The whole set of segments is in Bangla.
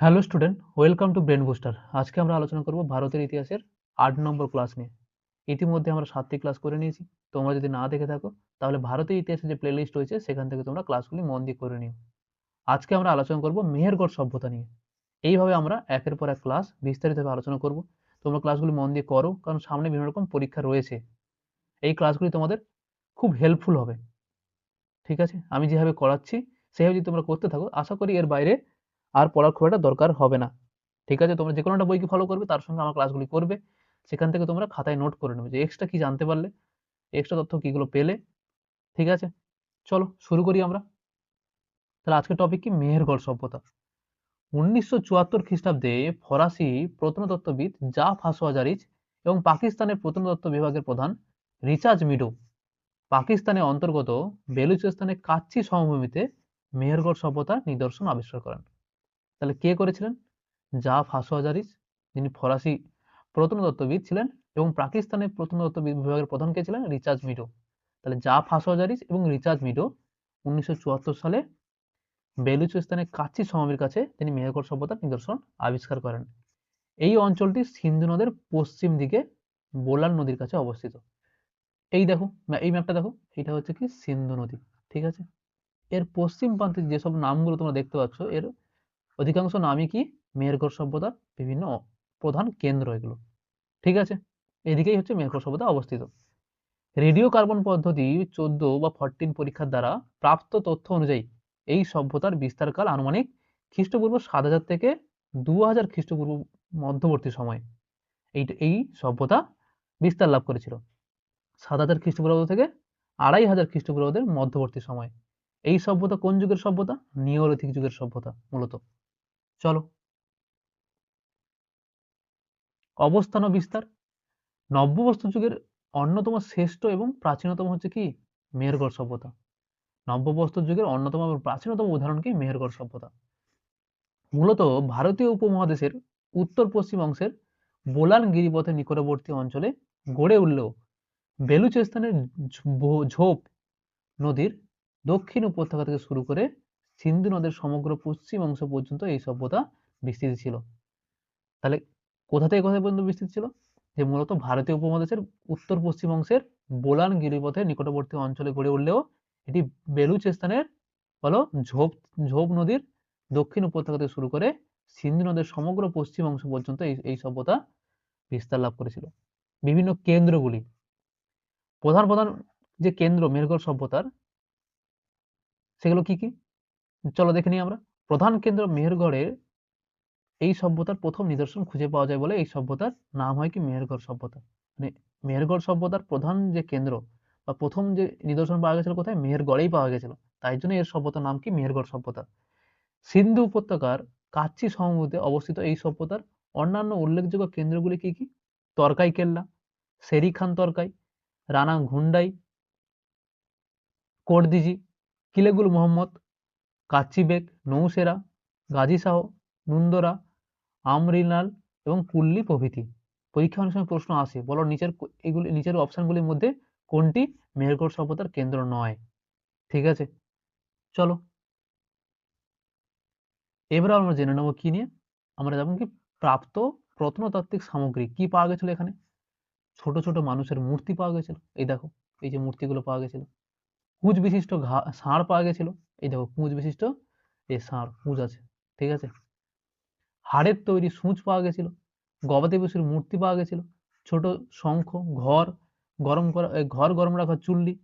Hello student welcome to Brain Booster আজকে আমরা আলোচনা করব ভারতের ইতিহাসের আট নম্বর ক্লাস নিয়ে। ইতিমধ্যে আমরা সাতটি ক্লাস করে নিয়েছি। তোমরা যদি না দেখে থাকো, তাহলে ভারতের ইতিহাসের যে প্লেলিস্ট রয়েছে, সেখান থেকে তোমরা ক্লাসগুলি মন দিয়ে করে নিও। আজকে আমরা আলোচনা করব মেহেরগড় সভ্যতা নিয়ে। এইভাবে আমরা একের পর এক ক্লাস বিস্তারিতভাবে আলোচনা করব। তোমরা ক্লাসগুলি মন দিয়ে করো, কারণ সামনে বিভিন্ন রকম পরীক্ষা রয়েছে। এই ক্লাসগুলি তোমাদের খুব হেল্পফুল হবে। ঠিক আছে? আমি যেভাবে করাচ্ছি, সেভাবে যদি তোমরা করতে থাকো, আশা করি এর বাইরে আর পড়ার খুব একটা দরকার হবে না। ঠিক আছে? তোমরা যে কোনো একটা বইকে ফলো করবে, তার সঙ্গে আমার ক্লাসগুলি করবে। সেখান থেকে তোমরা খাতায় নোট করে নেবে যে এক্সট্রা কি জানতে পারলে এক্সট্রা তথ্য কিগুলো পেলে। ঠিক আছে? চলো, শুরু করি আমরা। তাহলে আজকের টপিক কি? মেহেরগড় সভ্যতা। উনিশশো চুয়াত্তর খ্রিস্টাব্দে ফরাসি প্রত্নতত্ত্ববিদ জা ফাসোয়াজারিজ এবং পাকিস্তানের প্রত্নতত্ত্ব বিভাগের প্রধান রিচার্জ মিডো পাকিস্তানের অন্তর্গত বেলুচিস্তানের কাচ্চি সমভূমিতে মেহেরগড় সভ্যতার নিদর্শন আবিষ্কার করেন। তাহলে কে করেছিলেন? জা ফাসোয়াজারিস যিনি ফরাসি প্রত্নতত্ত্ববিদ ছিলেন এবং পাকিস্তানের প্রত্নতত্ত্ব বিভাগের প্রধান কে ছিলেন? রিচার্জ মিডো তাহলে জা ফাসোয়াজারিস এবং রিচার্জ মিডো উনিশশো চুয়াত্তর সালে বেলুচিস্তানের কাচ্চি সমাবের কাছে তিনি মেহেরগড় সভ্যতার নিদর্শন আবিষ্কার করেন। এই অঞ্চলটি সিন্ধু নদের পশ্চিম দিকে বোলান নদীর কাছে অবস্থিত। এই দেখো এই ম্যাপটা দেখো, এটা হচ্ছে কি সিন্ধু নদী, ঠিক আছে? এর পশ্চিম প্রান্তে যেসব নামগুলো তোমরা দেখতে পাচ্ছ, এর অধিকাংশ নামই কি? মেহেরগড় সভ্যতার বিভিন্ন প্রধান কেন্দ্র এগুলো। ঠিক আছে? এদিকেই হচ্ছে মেহেরগড় সভ্যতা অবস্থিত। রেডিও কার্বন পদ্ধতি চোদ্দ বা ফরটিন পরীক্ষার দ্বারা প্রাপ্ত তথ্য অনুযায়ী এই সভ্যতার বিস্তারকাল আনুমানিক খ্রিস্টপূর্ব সাত হাজার থেকে দু হাজার খ্রিস্টপূর্ব মধ্যবর্তী সময় এই এই সভ্যতা বিস্তার লাভ করেছিল। সাত হাজার খ্রিস্টপূর্বাব্দ থেকে আড়াই হাজার খ্রিস্টপূর্বাব্দের মধ্যবর্তী সময়। এই সভ্যতা কোন যুগের সভ্যতা? নিওলিথিক যুগের সভ্যতা, মূলত। চলো। অবস্থান ও বিস্তার। নব্যবস্তু যুগের অন্যতম শ্রেষ্ঠ এবং প্রাচীনতম হচ্ছে কি? মেহেরগড় সভ্যতা। নব্যবস্তু যুগের অন্যতম প্রাচীনতম উদাহরণ কি? মেহেরগড় সভ্যতা। মূলত ভারতীয় উপমহাদেশের উত্তর পশ্চিম অংশের বোলান গিরিপথের নিকটবর্তী অঞ্চলে গড়ে উঠলেও বেলুচিস্তানের ঝোপ নদীর দক্ষিণ উপত্যকা থেকে শুরু করে সিন্ধু নদের সমগ্র পশ্চিম অংশ পর্যন্ত এই সভ্যতা বিস্তৃত ছিল। তাহলে কোথা থেকে কোথায় পর্যন্ত বিস্তৃত ছিল? যে মূলত ভারতীয় উপমহাদেশের উত্তর পশ্চিম অংশের বোলান গিরিপথের নিকটবর্তী অঞ্চলে গড়ে উঠলেও এটি বেলুচিস্তানের বলো ঝোপ ঝোপ নদীর দক্ষিণ উপত্যকা থেকে শুরু করে সিন্ধু নদের সমগ্র পশ্চিম অংশ পর্যন্ত এই এই সভ্যতা বিস্তার লাভ করেছিল। বিভিন্ন কেন্দ্রগুলি। প্রধান প্রধান যে কেন্দ্র মেরগড় সভ্যতার, সেগুলো কি কি? চলো দেখে নিই আমরা। প্রধান কেন্দ্র মেহেরগড়ের এই সভ্যতার প্রথম নিদর্শন খুঁজে পাওয়া যায় বলে এই সভ্যতার নাম হয় কি? মেহেরগড় সভ্যতা। মানে মেহেরগড় সভ্যতার প্রধান যে কেন্দ্র বা প্রথম যে নিদর্শন পাওয়া গেছিল কোথায়? মেহেরগড়েই পাওয়া গেছিল। তাই জন্য এর সভ্যতার নাম কি? মেহেরগড় সভ্যতা। সিন্ধু উপত্যকার কাচ্চি সমভূমিতে অবস্থিত এই সভ্যতার অন্যান্য উল্লেখযোগ্য কেন্দ্রগুলি কি কি? তরকাই কেল্লা শেরি খান তরকাই রানা ঘুন্ডাই কোটদিজি, কিলেগুল মোহাম্মদ কাচ্চিবেক নৌসেরা, গাজী শাহ নুন্দরা আমরিনাল এবং কুল্লি প্রভৃতি। পরীক্ষা সময় প্রশ্ন আসে, বলো নিচের এগুলি নিচের অপশনগুলির মধ্যে কোনটি মেহেরগড় সভ্যতার কেন্দ্র নয়? ঠিক আছে, চলো। এবারে আমরা জেনে নেব কি নিয়ে। আমরা যেমন কি প্রাপ্ত প্রত্নতাত্ত্বিক সামগ্রী কি পাওয়া গেছিল এখানে? ছোট ছোট মানুষের মূর্তি পাওয়া গেছিল। এই দেখো, এই যে মূর্তিগুলো পাওয়া গেছিল। কুঁজ বিশিষ্ট ষাঁড় পাওয়া গেছিল। এই দেখো কুঁজ বিশিষ্ট এই ষাঁড় কুঁজ আছে, ঠিক আছে? হাড়ের তৈরি সূচ পাওয়া গেছিল, গবাদি পশুর মূর্তি পাওয়া গেছিল, ছোট শঙ্খ, ঘর, গরম করা ঘর, গরম রাখার চুল্লি,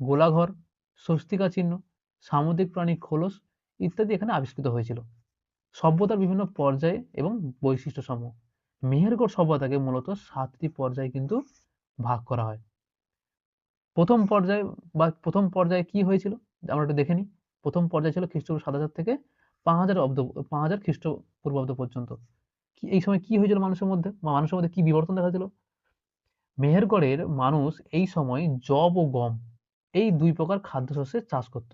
গোলাঘর, স্বস্তিকা চিহ্ন, সামুদ্রিক প্রাণী খোলস ইত্যাদি এখানে আবিষ্কৃত হয়েছিল। সভ্যতার বিভিন্ন পর্যায়ে এবং বৈশিষ্ট্য সমূহ। মেহেরগড় সভ্যতাকে মূলত সাতটি পর্যায়ে কিন্তু ভাগ করা হয়। প্রথম পর্যায়ে বা প্রথম পর্যায়ে কি হয়েছিল? আমরা একটু দেখে নিই। প্রথম পর্যায়ে ছিল খ্রিস্টপূর্ব সাত হাজার থেকে পাঁচ হাজার অব্দ, পাঁচ হাজার খ্রিস্টপূর্বাব্দ পর্যন্ত। এই সময় কি হয়েছিল মানুষের মধ্যে? বা মানুষের মধ্যে কি বিবর্তন দেখা ছিল মেহেরগড়ের মানুষ এই সময় জব ও গম, এই দুই প্রকার খাদ্যশস্যের চাষ করত।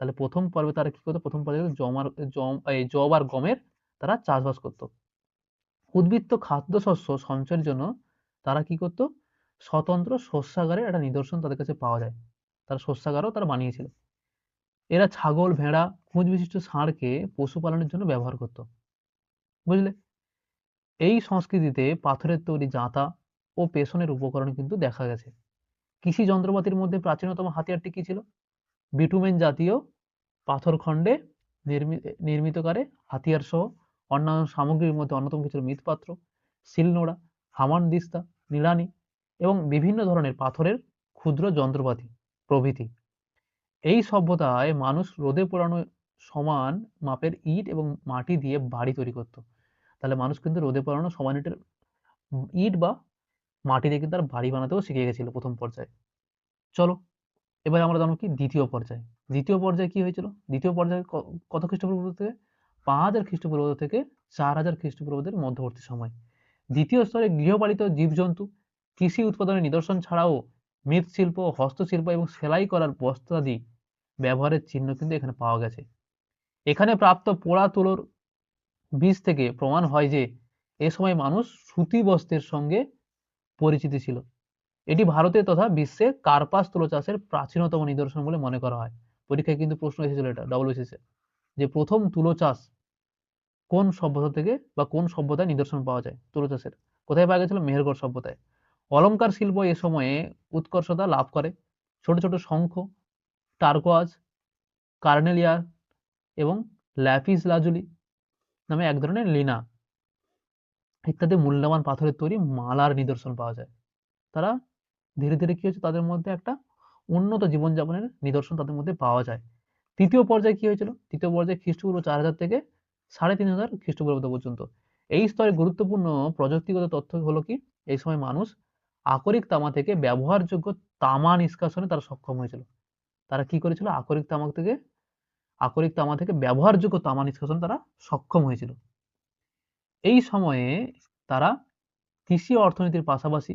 তাহলে প্রথম পর্বে তারা কি করতো? প্রথম পর্বে জমার, জম, এই জব আর গমের তারা চাষবাস করত। উদ্বৃত্ত খাদ্যশস্য সঞ্চয়ের জন্য তারা কি করত? স্বতন্ত্র শস্যাগারের একটা নিদর্শন তাদের কাছে পাওয়া যায়। তারা শস্যাগারও তারা বানিয়েছিল। এরা ছাগল, ভেড়া, খুঁজ বিশিষ্ট ষাঁড়কে পশুপালনের জন্য ব্যবহার করত। বুঝলে? এই সংস্কৃতিতে পাথরের তৈরি জাঁতা ও পেশনের উপকরণ কিন্তু দেখা গেছে। কৃষি যন্ত্রপাতির মধ্যে প্রাচীনতম হাতিয়ারটি কি ছিল? বিটুমেন জাতীয় পাথরখণ্ডে নির্মিতকারে হাতিয়ার সহ অন্যান্য সামগ্রীর মধ্যে অন্যতম কিছু মৃৎপাত্র, শিলনোড়া, হামান দিস্তা, নিড়ানি এবং বিভিন্ন ধরনের পাথরের ক্ষুদ্র যন্ত্রপাতি, প্রভৃতি। এই সভ্যতায় মানুষ রোদে পোড়ানো সমান মাপের ইট এবং মাটি দিয়ে বাড়ি তৈরি করত। তাহলে মানুষ কিন্তু রোদে পোড়ানো সমান ইটের, ইট বা মাটি দিয়ে কিন্তু তার বাড়ি বানাতেও শিখে গেছিল প্রথম পর্যায়ে। চলো, এবার আমরা জানব কি দ্বিতীয় পর্যায়ে। দ্বিতীয় পর্যায়ে কি হয়েছিল? দ্বিতীয় পর্যায়ে কত খ্রিস্টপূর্ব থেকে? পাঁচ হাজার খ্রিস্টপূর্ব থেকে চার হাজার খ্রিস্টপূর্বদের মধ্যবর্তী সময়। দ্বিতীয় স্তরে গৃহপালিত জীবজন্তু, কৃষি উৎপাদনের নিদর্শন ছাড়াও মৃৎশিল্প, হস্তশিল্প এবং সেলাই করার বস্ত্রাদি ব্যবহারের চিহ্ন কিন্তু এখানে পাওয়া গেছে। এখানে প্রাপ্ত পোড়া তুলোর বীজ থেকে প্রমাণ হয় যে, এ সময় মানুষ সুতি বস্ত্রের সঙ্গে পরিচিতি ছিল। এটি ভারতে তথা বিশ্বে কার্পাস তুলো চাষের প্রাচীনতম নিদর্শন বলে মনে করা হয়। পরীক্ষায় কিন্তু প্রশ্ন এসেছিল এটা ডব্লিউসিসে যে প্রথম তুলো চাষ কোন সভ্যতা থেকে বা কোন সভ্যতায় নিদর্শন পাওয়া যায় তুলো চাষের? কোথায় পাওয়া গেছিল? মেহেরগড় সভ্যতায়। অলঙ্কার শিল্প এ সময়ে উৎকর্ষতা লাভ করে। ছোট ছোট শঙ্খ টার্কোয়াজ কার্নেলিয়ার এবং ল্যাপিস লাজুলি নামে এক ধরনের লিনা ইত্যাদি মূল্যবান পাথরের তৈরি মালার নিদর্শন পাওয়া যায়। তারা ধীরে ধীরে কি হয়েছে? তাদের মধ্যে একটা উন্নত জীবনযাপনের নিদর্শন তাদের মধ্যে পাওয়া যায়। তৃতীয় পর্যায়ে কি হয়েছিল? তৃতীয় পর্যায়ে খ্রিস্টপূর্ব চার হাজার থেকে সাড়ে তিন হাজার খ্রিস্টপূর্বাব্দ পর্যন্ত। এই স্তরে গুরুত্বপূর্ণ প্রযুক্তিগত তথ্য হলো কি? এই সময় মানুষ আকরিক তামা থেকে ব্যবহারযোগ্য তামা নিষ্কাশনে তারা সক্ষম হয়েছিল। তারা কি করেছিল? আকরিক তামাক থেকে, আকরিক তামা থেকে ব্যবহারযোগ্য তামা নিষ্কাশন তারা সক্ষম হয়েছিল। এই সময়ে তারা কৃষি অর্থনীতির পাশাপাশি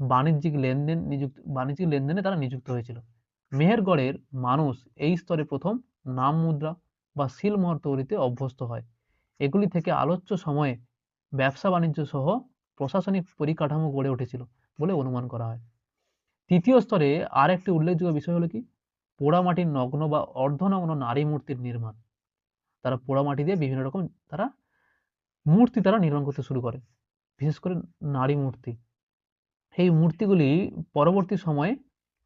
বাণিজ্যিক লেনদেন নিযুক্ত, বাণিজ্যিক লেনদেনে তারা নিযুক্ত হয়েছিল। মেহেরগড়ের মানুষ এই স্তরে প্রথম নাম মুদ্রা বা সিলমোহর তৈরিতে অভ্যস্ত হয়। এগুলি থেকে আলোচ্য সময়ে ব্যবসা বাণিজ্য সহ প্রশাসনিক পরিকাঠামো গড়ে উঠেছিল বলে অনুমান করা হয়। তৃতীয় স্তরে আর একটি উল্লেখযোগ্য বিষয় হলো কি? পোড়ামাটির নগ্ন বা অর্ধনগ্ন নারী মূর্তির নির্মাণ। তারা পোড়ামাটি দিয়ে বিভিন্ন রকম তারা মূর্তি তারা নির্মাণ করতে শুরু করে, বিশেষ করে নারী মূর্তি। এই মূর্তিগুলি পরবর্তী সময়ে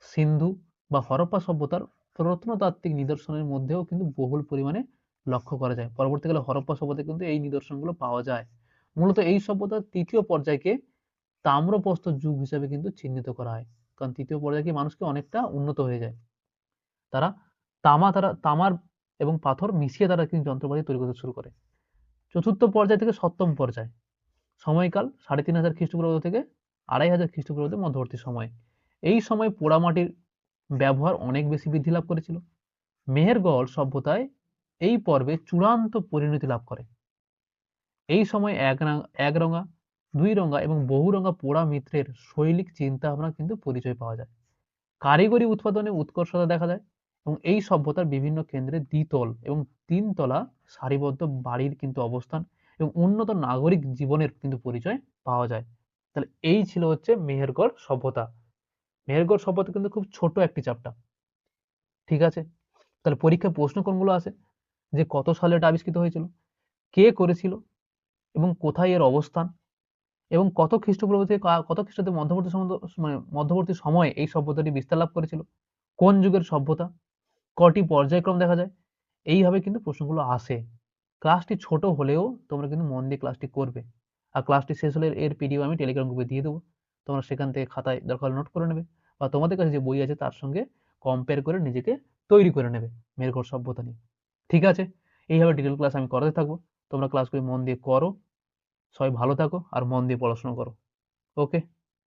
সিন্ধু বা হরপ্পা সভ্যতার প্রত্নতাত্ত্বিক নিদর্শনের মধ্যেও কিন্তু বহুল পরিমাণে লক্ষ্য করা যায়। পরবর্তীকালে হরপ্পা সভ্যতায় কিন্তু এই নিদর্শনগুলো পাওয়া যায়। মূলত এই সভ্যতার তৃতীয় পর্যায়কে তাম্রপ্রস্তর যুগ হিসাবে কিন্তু চিহ্নিত করা হয়। কারণ তৃতীয় পর্যায়ে মানুষকে অনেকটা উন্নত হয়ে যায়। তারা তামা, তারা তামার এবং পাথর মিশিয়ে তারা কিন্তু যন্ত্রপাতি তৈরি করতে শুরু করে। চতুর্থ পর্যায় থেকে সপ্তম পর্যায়। সময়কাল সাড়ে তিন হাজার খ্রিস্টপূর্বাব্দ থেকে আড়াই হাজার খ্রিস্টপূর্বাব্দের মধ্যবর্তী সময়। এই সময় পোড়ামাটির ব্যবহার অনেক বেশি বৃদ্ধি লাভ করেছিল। মেহেরগড় সভ্যতায় এই পর্বে চূড়ান্ত পরিণতি লাভ করে। এই সময় এক রঙা দুই রঙা এবং বহু রঙা পোড়া মিত্রের শৈলিক চিন্তা ভাবনা কিন্তু পরিচয় পাওয়া যায়। কারিগরি উৎপাদনে উৎকর্ষতা দেখা যায়। এবং এই সভ্যতার বিভিন্ন কেন্দ্রে দ্বিতল এবং তিনতলা সারিবদ্ধ বাড়ির কিন্তু অবস্থান এবং উন্নত নাগরিক জীবনের কিন্তু পরিচয় পাওয়া যায়। তাহলে এই ছিল হচ্ছে মেহেরগড় সভ্যতা। মেহেরগড় সভ্যতা কিন্তু খুব ছোট একটি চাপটা ঠিক আছে? তাহলে পরীক্ষায় প্রশ্ন কোনগুলো আছে যে কত সালে এটা আবিষ্কৃত হয়েছিল? কে করেছিল? এবং কোথায় এর অবস্থান? এবং কত খ্রিস্টপূর্ব থেকে কত খ্রিস্টাব্দে মধ্যবর্তী মানে মধ্যবর্তী সময়ে এই সভ্যতাটি বিস্তার লাভ করেছিল? কোন যুগের সভ্যতা? কটি পর্যায়ক্রম দেখা যায়? এইভাবে কিন্তু প্রশ্নগুলো আসে। ক্লাসটি ছোট হলেও তোমরা কিন্তু মন দিয়ে ক্লাসটি করবে। আর ক্লাসটি শেষ হলে এর পিডিও আমি টেলিগ্রাম গ্রুপে দিয়ে দেবো। তোমরা সেখান থেকে খাতায় দরকার নোট করে নেবে বা তোমাদের কাছে যে বই আছে তার সঙ্গে কম্পেয়ার করে নিজেকে তৈরি করে নেবে মেরঘর সভ্যতা নিয়ে। ঠিক আছে? এইভাবে ডিটেল ক্লাস আমি করাতে থাকব। তোমরা ক্লাসগুলি মন দিয়ে করো। সবাই ভালো থাকো আর মন দিয়ে পড়াশোনা করো। ওকে